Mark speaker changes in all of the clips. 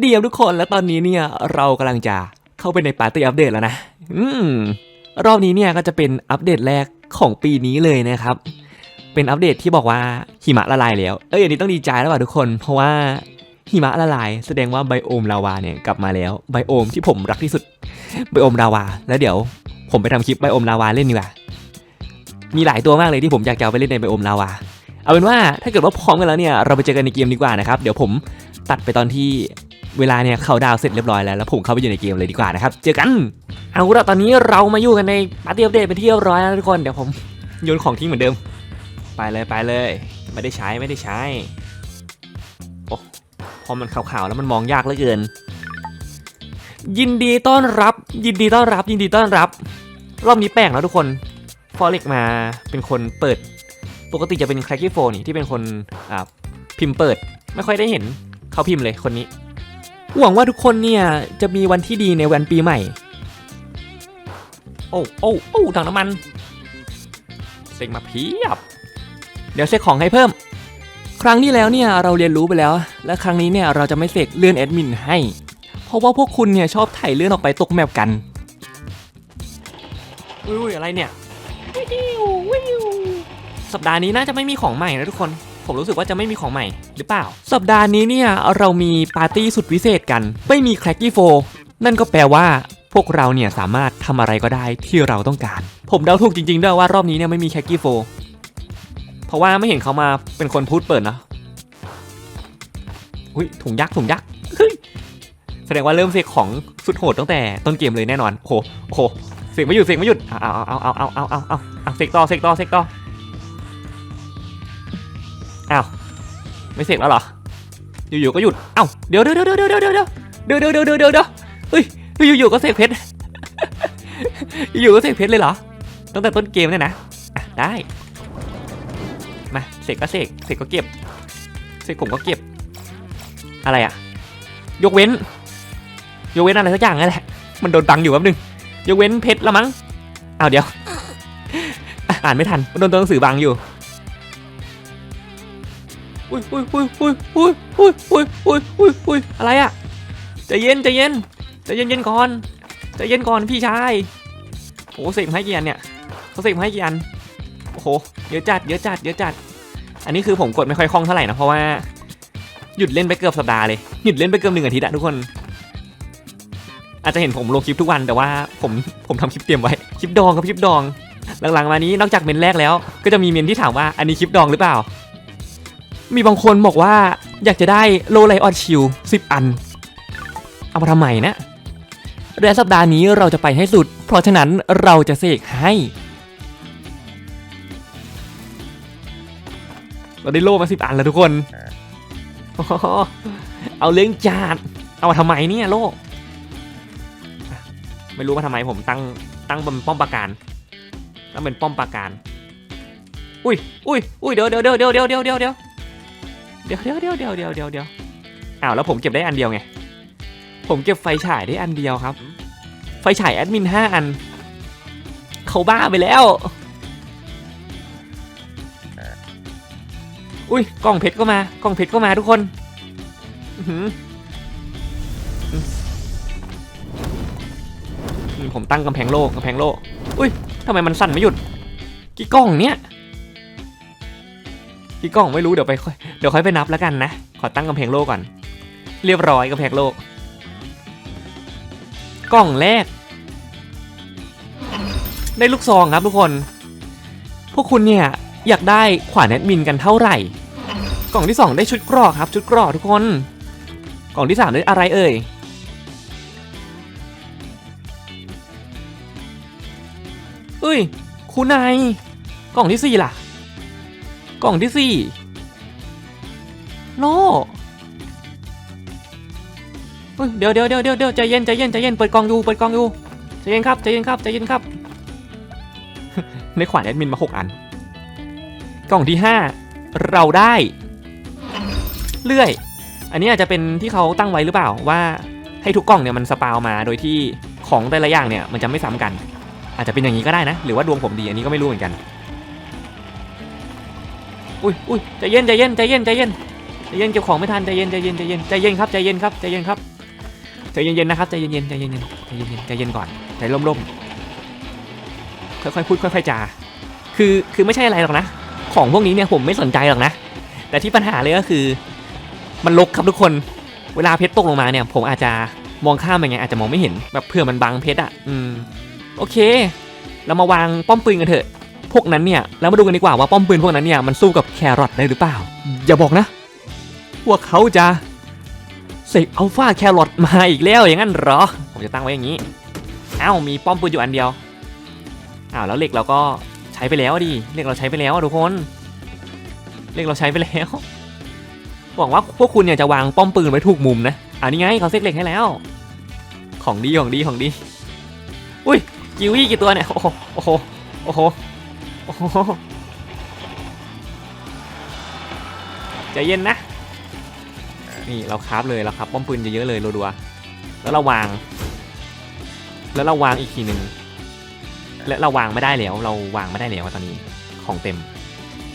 Speaker 1: เดียวทุกคนแล้วตอนนี้เนี่ยเรากำลังจะเข้าไปในปาร์ตี้อัปเดตแล้วนะ อืม รอบนี้เนี่ยก็จะเป็นอัปเดตแรกของปีนี้เลยนะครับ เป็นอัปเดตที่บอกว่าหิมะละลายแล้ว เอ้ยอันนี้ต้องดีใจแล้วว่ะทุกคน เพราะว่าหิมะละลาย แสดงว่าไบโอมลาวาเนี่ยกลับมาแล้วไบโอมที่ผมรักที่สุดไบโอมลาวา แล้วเดี๋ยว ผมไปทำคลิปไบโอมลาวาเล่นดีกว่ามีหลายตัวมากเลยที่ผมอยากจะเอาไปเล่นในไบโอมลาวาเอาเป็นว่าถ้าเกิดว่าพร้อมกันแล้วเนี่ยเราไปเจอกันในเกมดีกว่านะครับ เดี๋ยวผมตัดไปตอนที่ เวลาเนี่ยเขาดาวเสร็จเรียบร้อยแล้วแล้วผมเข้าไปอยู่ในเกมเลยดีกว่านะครับ เจอกัน เอาละตอนนี้เรามาอยู่กันในปาร์ตี้อัปเดตเป็นที่เรียบร้อยแล้วทุกคนเดี๋ยวผมโยนของทิ้งเหมือนเดิม ไปเลยไปเลย ไม่ได้ใช้ไม่ได้ใช้โอ้พอมันขาวๆแล้วมันมองยากเหลือเกิน ยินดีต้อนรับ ยินดีต้อนรับ ยินดีต้อนรับ รอบนี้แปลกนะทุกคนฟอเร็กมาเป็นคนเปิด ปกติจะเป็นแครกกี้โฟนี่ที่เป็นคนอ่าพิมพ์เปิด ไม่ค่อยได้เห็นเขาพิมพ์เลยคนนี้ หวังว่าทุกคนเนี่ยจะมีวันที่ดีในวันปีใหม่ โอ้โอ้โอ้ถังน้ำมันเซ็งมาเพียบ เดี๋ยวเสกของให้เพิ่ม ครั้งที่แล้วเนี่ยเราเรียนรู้ไปแล้ว และครั้งนี้เนี่ยเราจะไม่เสกเลื่อนแอดมินให้ เพราะว่าพวกคุณเนี่ยชอบถ่ายเลื่อนออกไปตกแมปกัน อุ้ยอะไรเนี่ย สัปดาห์นี้น่าจะไม่มีของใหม่นะทุกคน ผมรู้สึกว่าจะไม่มีของใหม่หรือเปล่า สัปดาห์นี้เนี่ยเรามีปาร์ตี้สุดพิเศษกัน ไม่มีแครกกี้โฟนั่นก็แปลว่าพวกเราเนี่ยสามารถทำอะไรก็ได้ที่เราต้องการ ผมเดาถูกจริงๆด้วยว่ารอบนี้เนี่ยไม่มีแครกกี้โฟเพราะว่าไม่เห็นเขามาเป็นคนพูดเปิดนะอุ้ยถุงยักษ์ถุงยักษ์แสดงว่าเริ่มเสกของสุดโหดตั้งแต่ต้นเกมเลยแน่นอนโอ้โหเสกไม่หยุดเสกไม่หยุดเอาเอาเอาเอาเอาเอาเอาเสกต่อเสกต่อเสกต่อ อ้าวไม่เสกแล้วเหรออยู่ๆก็หยุดอ้าเดี๋ยวเดี๋ยวเดี๋ยวเดี๋ยวเดี๋ยวเดี๋ยวเดี๋ยวเดี๋ยวเดี๋ยวเดี๋ยวเดี๋ยวเดี๋ยวเฮ้ยอยู่ๆก็เสกเพชรอยู่ๆก็เสกเพชรเลยเหรอตั้งแต่ต้นเกมเนี่ยนะได้มาเสกก็เสกเสกก็เก็บเสกผมก็เก็บ อะไรอะยกเว้น ยกเว้นอะไรสักอย่างนั่นแหละมันโดนตังอยู่แป๊บนึงยกเว้นเพชรละมั้งอ้าวเดี๋ยว อะอ่านไม่ทันมันโดนตัวหนังสือบังอยู่ อุ้ยอุ้ยอุ้ยอุ้ยอุ้ยอุ้ยอุ้ยอุ้ยอุ้ยอุ้ยอะไรอะใจเย็นใจเย็นใจเย็นเย็นก่อนใจเย็นก่อนพี่ชายโอ้เสกให้กี่อันเนี่ยเขาเสกให้กี่อันโอ้โหเยอะจัดเยอะจัดเยอะจัด อันนี้คือผมกดไม่ค่อยคล่องเท่าไหร่นะเพราะว่าหยุดเล่นไปเกือบสัปดาห์เลยหยุดเล่นไปเกือบหนึ่งอาทิตย์อะทุกคน อาจจะเห็นผมลงคลิปทุกวันแต่ว่าผมผมทำคลิปเตรียมไว้คลิปดองกับคลิปดอง หลังๆมานี้นอกจากเมนแรกแล้ว ก็จะมีเมนที่ถามว่าอันนี้คลิปดองหรือเปล่า มีบางคนบอกว่าอยากจะได้โลไลออนชิลสิบอัน เอามาทำไมนะ และสัปดาห์นี้เราจะไปให้สุด เพราะฉะนั้นเราจะเสกให้ เราได้โลมาสิบอันแล้วทุกคน เอาเลี้ยงจานเอามาทำไมเนี่ยโล ไม่รู้ว่าทำไมผมตั้งตั้งบนป้อมปราการตั้งเป็นป้อมปราการ อุ้ยอุ้ยอุ้ยเดี๋ยวเดี๋ยวเดี๋ยวเดี๋ยวเดี๋ยวเดี๋ยวเดี๋ยว เดี๋ยวเดี๋ยวเดี๋ยวเดี๋ยวเดี๋ยวเดี๋ยวเดี๋ยวอ้าวแล้วผมเก็บได้อันเดียวไง ผมเก็บไฟฉายได้อันเดียวครับ ไฟฉายแอดมินห้าอัน เขาบ้าไปแล้ว อุ้ยกล่องเพชรก็มากล่องเพชรก็มาทุกคนผมตั้งกำแพงโลกกำแพงโลกอุ้ยทำไมมันสั่นไม่หยุดกี่กล้องเนี้ย กี่กล่องไม่รู้เดี๋ยวไปค่อยเดี๋ยวค่อยไปนับแล้วกันนะ ขอตั้งกำแพงโลกก่อน เรียบร้อยกำแพงโลก กล่องแรก ได้ลูกซองครับทุกคน พวกคุณเนี่ยอยากได้ขวานแอดมินกันเท่าไหร่ กล่องที่ 2 ได้ชุดกรอกครับ ชุดกรอกทุกคน กล่องที่ 3 ได้อะไรเอ่ยเอ้ยคูนายกล่องที่ 4 ล่ะ กล่องที่4โน่เฮ้ยเดี๋ยวเดี๋ยวเดี๋ยวเดี๋ยวใจเย็นใจเย็นใจเย็นเปิดกล่องอยู่เปิดกล่องอยู่ใจเย็นครับใจเย็นครับใจเย็นครับในขวานแอดมินมา6อัน กล่องที่5เราได้เลื่อย อันนี้อาจจะเป็นที่เขาตั้งไว้หรือเปล่าว่าให้ทุกกล่องเนี่ยมันสปาวมาโดยที่ของแต่ละอย่างเนี่ยมันจะไม่ซ้ำกัน อาจจะเป็นอย่างนี้ก็ได้นะ หรือว่าดวงผมดีอันนี้ก็ไม่รู้เหมือนกัน อุ้ยอุ้ยใจเย็นใจเย็นใจเย็นใจเย็นใจเย็นเก็บของไม่ทันใจเย็นใจเย็นใจเย็นใจเย็นครับใจเย็นครับใจเย็นครับใจเย็นๆนะครับใจเย็นๆใจเย็นๆใจเย็นๆใจเย็นก่อนใจร่มๆค่อยๆพูดค่อยๆจาคือคือไม่ใช่อะไรหรอกนะ ของพวกนี้เนี่ยผมไม่สนใจหรอกนะ แต่ที่ปัญหาเลยก็คือ มันลกครับทุกคนเวลาเพชรตกลงมาเนี่ย ผมอาจจะมองข้ามไปไงอาจจะมองไม่เห็นแบบเผื่อมันบังเพชรอะอืมโอเค เรามาวางป้อมปืนกันเถอะ พวกนั้นเนี่ยแล้วมาดูกันดีกว่าว่าป้อมปืนพวกนั้นเนี่ยมันสู้กับแครอทได้หรือเปล่า อย่าบอกนะว่าเขาจะเสกอัลฟาแครอทมาอีกแล้วอย่างนั้นเหรอ ผมจะตั้งไว้อย่างนี้อ้าวมีป้อมปืนอยู่อันเดียวอ้าวแล้วเหล็กเราก็ใช้ไปแล้วดิเหล็กเราใช้ไปแล้วทุกคนเหล็กเราใช้ไปแล้วหวังว่าพวกคุณเนี่ยจะวางป้อมปืนไว้ถูกมุมนะอ่านี่ไงเขาเซ็กเหล็กให้แล้ว ของดีของดีของดี อุ้ยกิวี่กี่ตัวเนี่ยโอ้โหโอ้โหโอ้โห โอ้โหใจเย็นนะ นี่เราคราฟเลยเราคราฟป้อมปืนเยอะๆเลยรัวๆแล้วเราวาง แล้วเราวางอีกทีหนึ่งและเราวางไม่ได้แล้ว เราวางไม่ได้แล้วตอนนี้ของเต็ม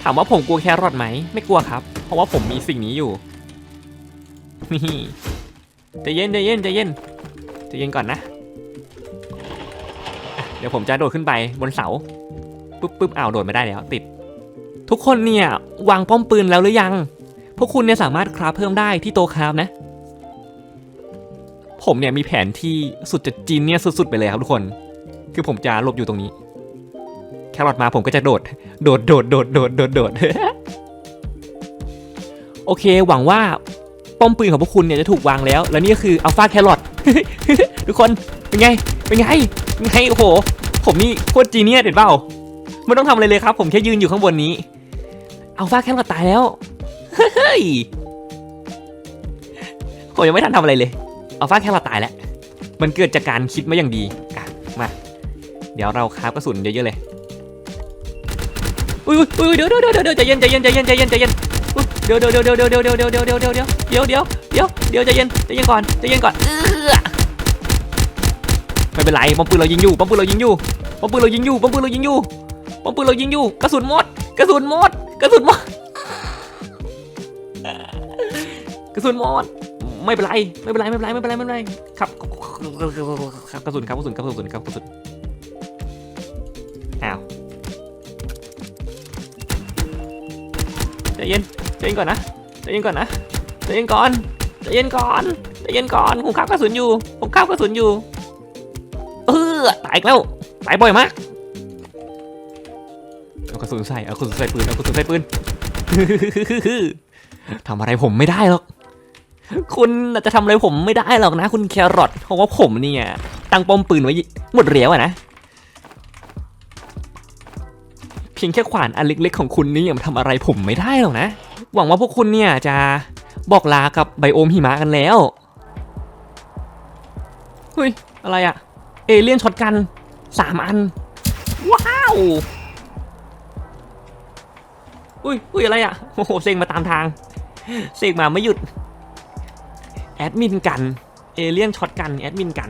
Speaker 1: ถามว่าผมกลัวแครอทไหมไม่กลัวครับ เพราะว่าผมมีสิ่งนี้อยู่นี่ใจเย็นใจเย็นใจเย็นใจเย็นก่อนนะ เดี๋ยวผมจะโดดขึ้นไปบนเสา ปุ๊บปุ๊บอ้าวโดดไม่ได้แล้วติด ทุกคนเนี่ยวางป้อมปืนแล้วหรือยัง พวกคุณเนี่ยสามารถคราฟเพิ่มได้ที่โตคราฟนะ ผมเนี่ยมีแผนที่สุดจะจีนเนี่ยสุดๆไปเลยครับทุกคน คือผมจะหลบอยู่ตรงนี้ แครอทมาผมก็จะโดด โดดโดดโดดโดดโดดโดดโอเคหวังว่าป้อมปืนของพวกคุณเนี่ยจะถูกวางแล้ว แล้วนี่ก็คืออัลฟาแครอททุกคนเป็นไง เป็นไง เป็นไง โอ้โห ผมนี่โคตรจีเนียสเห็นเปล่า ไม่ต้องทำอะไรเลยครับ ผมแค่ยืนอยู่ข้างบนนี้ เอัลฟาแครอทตายแล้ว เฮ้ย ผมยังไม่ทันทำอะไรเลย เอัลฟาแครอทตายแล้ว มันเกิดจากการคิดมาอย่างดีอะมา เดี๋ยวเราคราฟกระสุนเยอะๆเลย อุ้ยอุ้ยเดี๋ยวเดี๋ยวเดี๋ยวใจเย็นใจเย็นใจเย็นใจเย็นใจเย็นอุ๊ยเดี๋ยวเดี๋ยวเดี๋ยวเดี๋ยวเดี๋ยวเดี๋ยวเดี๋ยวเดี๋ยวเดี๋ยวเดี๋ยวเดี๋ยวเดี๋ยวเดี๋ยวเดี๋ยวเดี๋ยวใจเย็นใจเย็นก่อนใจเย็นก่อนไม่เป็นไรป้อมปืนเรายิงอยู่ป้อมปืนเรายิงอยู่ป้อมปืนเรายิงอยู่ป้อมปืนเรายิงอยู่ ป้อมปืนเรายิงอยู่ กระสุนหมด กระสุนหมด กระสุนหมด กระสุนหมด ไม่เป็นไร ไม่เป็นไร ไม่เป็นไร ไม่เป็นไร ไม่เป็นไร ครับ ครับ กระสุนครับ กระสุนครับ กระสุนครับ กระสุน อ้าวใจเย็นใจเย็นก่อนนะใจเย็นก่อนนะใจเย็นก่อนใจเย็นก่อนใจเย็นก่อนผมข้ามกระสุนอยู่ ผมข้ามกระสุนอยู่ เออตายแล้ว ตายบ่อยมาก สุนใส่เอากระสุนใส่ปืนเอากระสุนใส่ปืนทำอะไรผมไม่ได้หรอก คุณจะทำอะไรผมไม่ได้หรอกนะ คุณแครอทเพราะว่าผมเนี่ยตั้งป้อมปืนไว้หมดเรียวอะนะเพียงแค่ขวานอันเล็กๆของคุณนี่ยังทำอะไรผมไม่ได้หรอกนะหวังว่าพวกคุณเนี่ยจะบอกลากับไบโอมหิมะกันแล้วเฮ้ยอะไรอะเอเลี่ยนช็อตกันสามอัน ว้าว อุ้ยอุ้ยอะไรอะโอ้โหเซ็งมาตามทางเซ็งมาไม่หยุดแอดมินกันเอเลี่ยนช็อตกันแอดมินกัน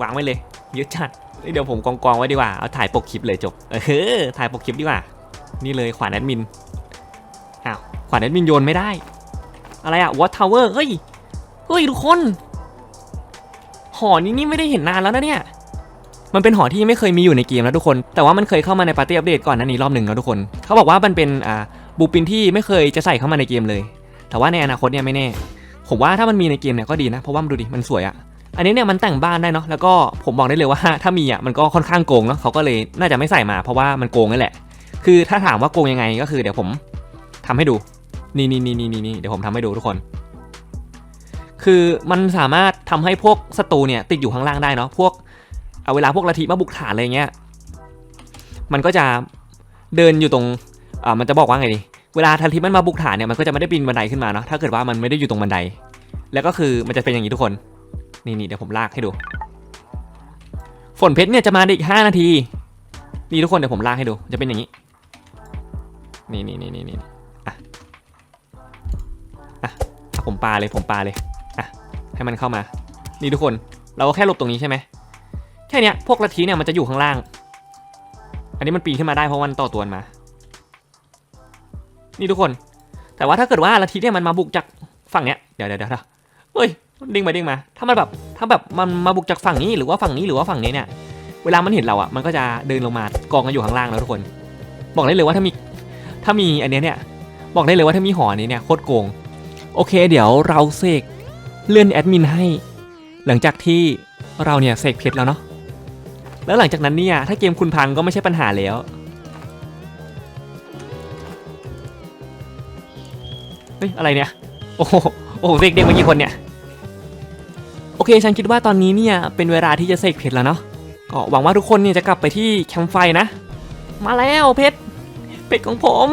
Speaker 1: วางไว้เลยเยอะจัดเดี๋ยวผมกองกองไว้ดีกว่าเอาถ่ายปกคลิปเลยจบเออถ่ายปกคลิปดีกว่า นี่เลยขวานแอดมินอ้าวขวานแอดมินโยนไม่ได้ อะไรอะวอตทาวเวอร์เฮ้ยเฮ้ยทุกคนหอนี้นี่ไม่ได้เห็นนานแล้วนะเนี่ย มันเป็นหอที่ไม่เคยมีอยู่ในเกมแล้วทุกคน แต่ว่ามันเคยเข้ามาในปาร์ตี้อัปเดตก่อนนั้นนี้รอบหนึ่งแล้วทุกคน เขาบอกว่ามันเป็นอ่า บูปินที่ไม่เคยจะใส่เข้ามาในเกมเลย แต่ว่าในอนาคตเนี่ยไม่แน่ ผมว่าถ้ามันมีในเกมเนี่ยก็ดีนะ เพราะว่ามันดูดิ มันสวยอะอันนี้เนี่ยมันแต่งบ้านได้เนาะ แล้วก็ผมบอกได้เลยว่าถ้ามีอะมันก็ค่อนข้างโกงเนาะเขาก็เลยน่าจะไม่ใส่มาเพราะว่ามันโกงนั่นแหละ คือถ้าถามว่าโกงยังไงก็คือเดี๋ยวผมทำให้ดู นี่นี่นี่นี่นี่เดี๋ยวผมทำให้ดูทุกคน คือมันสามารถทำให้พวกศัตรูเนี่ยติดอยู่ข้างล่างได้เนาะ พวกเอาเวลาพวกลัทธิมาบุกฐานอะไรเงี้ย มันก็จะเดินอยู่ตรงอ่ามันจะบอกว่าไงดี เวลาลันทธิมันมาบุกฐานเนี่ยมันก็จะไม่ได้ปีนบันไดขึ้นมาเนาะถ้าเกิดว่ามันไม่ได้อยู่ตรงบันได แล้วก็คือมันจะเป็นอย่างนี้ทุกคนนี่นี่เดี๋ยวผมลากให้ดู ฝนเพชรเนี่ยจะมาอีกห้านาทีนี่ทุกคนเดี๋ยวผมลากให้ดูจะเป็นอย่างนี้ นี่นี่นี่นี่นี่อะอะอะผมปาเลยผมปาเลยอะให้มันเข้ามา นี่ทุกคนเราก็แค่หลบตรงนี้ใช่ไหมแค่เนี้ยพวกลัทธิเนี่ยมันจะอยู่ข้างล่าง อันนี้มันปีนขึ้นมาได้เพราะมันต่อตัวมา นี่ทุกคน แต่ว่าถ้าเกิดว่าลัทธิเนี่ยมันมาบุกจากฝั่งเนี้ยเดี๋ยวเดี๋ยวเดี๋ยวเฮ้ยดิ้งมาดิ้งมา ถ้ามันแบบถ้าแบบมันมาบุกจากฝั่งนี้หรือว่าฝั่งนี้หรือว่าฝั่งนี้เนี่ยเวลามันเห็นเราอะมันก็จะเดินลงมากองกันอยู่ข้างล่างแล้วทุกคน บอกได้เลยว่าถ้ามีถ้ามีอันเนี้ยเนี่ยบอกได้เลยว่าถ้ามีหอนี้เนี่ยโคตรโกงโอเค เดี๋ยวเราเสกเลื่อนแอดมินให้ หลังจากที่เราเนี่ยเสกเพชรแล้วเนาะแล้วหลังจากนั้นเนี่ยถ้าเกมคุณพังก็ไม่ใช่ปัญหาแล้ว เฮ้ยอะไรเนี่ย โอ้โหโอ้โหเสกเด็กมากี่คนเนี่ย โอเค ฉันคิดว่าตอนนี้เนี่ยเป็นเวลาที่จะเสกเพชรแล้วเนาะ ก็หวังว่าทุกคนเนี่ยจะกลับไปที่แคมป์ไฟนะ มาแล้วเพชร เพชรของผม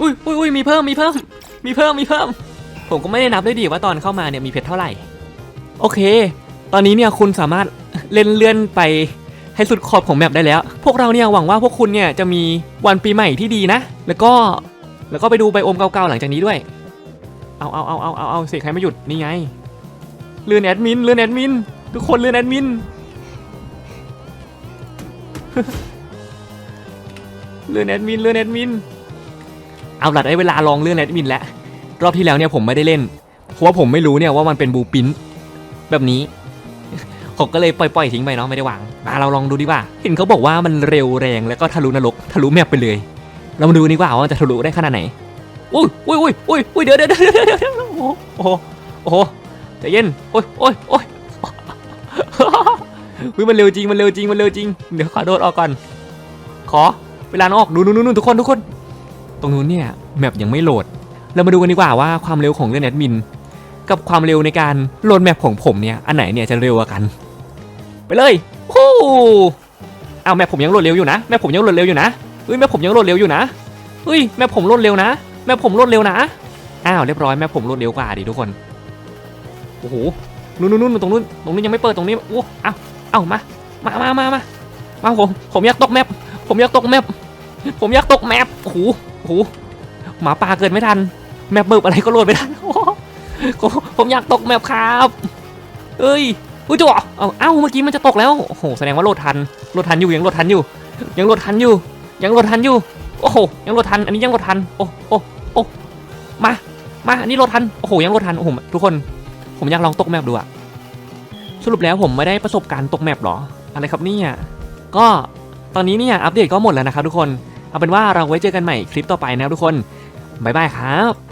Speaker 1: อุ้ยอุ้ยอุ้ยมีเพิ่ม มีเพิ่ม มีเพิ่ม มีเพิ่ม ผมก็ไม่ได้นับด้วยดีว่าตอนเข้ามาเนี่ยมีเพชรเท่าไหร่ โอเค ตอนนี้เนี่ยคุณสามารถ เล่นเลื่อนไปให้สุดขอบของแมปได้แล้ว พวกเราเนี่ยหวังว่าพวกคุณเนี่ยจะมีวันปีใหม่ที่ดีนะ แล้วก็แล้วก็ไปดูไบโอมเก่าๆหลังจากนี้ด้วย เอาเอาเอาเอาเอาเอาเสกใครไม่หยุดนี่ไง เลื่อนแอดมินเลื่อนแอดมินทุกคนเลื่อนแอดมิน เลื่อนแอดมินเลื่อนแอดมิน เอาหล่ะได้เวลาลองเลื่อนแอดมินแล้วรอบที่แล้วเนี่ยผมไม่ได้เล่น เพราะว่าผมไม่รู้เนี่ยว่ามันเป็นบูปินแบบนี้ ผมก็เลยปล่อยๆทิ้งไปเนาะไม่ได้วางมาเราลองดูดีกว่า เห็นเขาบอกว่ามันเร็วแรงแล้วก็ทะลุนรกทะลุแมปไปเลย เรามาดูดีกว่าว่าจะทะลุได้ขนาดไหนอุ้ยอุ้ยอุ้ยอุ้ยอุ้ยเดี๋ยวเดี๋ยวเดี๋ยวเดี๋ยวโอ้โหโอ้โหใจเย็นโอ้ยโอ้ยโอ้ยอุ้ยมันเร็วจริงมันเร็วจริงมันเร็วจริงเดี๋ยวขอโดดออกก่อน ขอเวลาออกนู่นนู่นนู่นทุกคนทุกคน ตรงนู้นเนี่ยแมปยังไม่โหลด เรามาดูกันดีกว่าว่าความเร็วของเรื่องแอดมิน กับความเร็วในการโหลดแมปของผมเนี่ยอันไหนเนี่ยจะเร็วกว่ากัน ไปเลยฮู้เอาแมปผมยังโหลดเร็วอยู่นะแมปผมยังโหลดเร็วอยู่นะเฮ้ยแมปผมยังโหลดเร็วอยู่นะเฮ้ยแมปผมโหลดเร็วนะแมปผมโหลดเร็วนะอ้าวเรียบร้อยแมปผมโหลดเร็วกว่าดิทุกคนโอ้โหนู่นนู่นนู่นตรงนู้นตรงนี้ยังไม่เปิดตรงนี้โอ้เอาเอามามามามามามาผมผมอยากตกแมปผมอยากตกแมปผมอยากตกแมปโอ้โหโอ้โหหมาป่าเกิดไม่ทัน แมปเบิบอะไรก็โหลดไม่ทันโอ้โหผมผมอยากตกแมปครับเอ้ย อุ้ยจ่อเอาเอ้าเมื่อกี้มันจะตกแล้วโอ้โหแสดงว่าโหลดทันโหลดทันอยู่ยังโหลดทันอยู่ ยังโหลดทันอยู่ ยังโหลดทันอยู่โอ้โหยังโหลดทันอันนี้ยังโหลดทันโอ้โอ้โอ้มามาอันนี้โหลดทันโอ้โหยังโหลดทันโอ้โหทุกคน ผมอยากลองตกแมปดูอะสรุปแล้วผมไม่ได้ประสบการณ์ตกแมปหรอ อะไรครับเนี่ยก็ตอนนี้เนี่ยอัปเดตก็หมดแล้วนะครับทุกคนเอาเป็นว่าเราไว้เจอกันใหม่คลิปต่อไปนะครับทุกคนบ๊ายบายครับ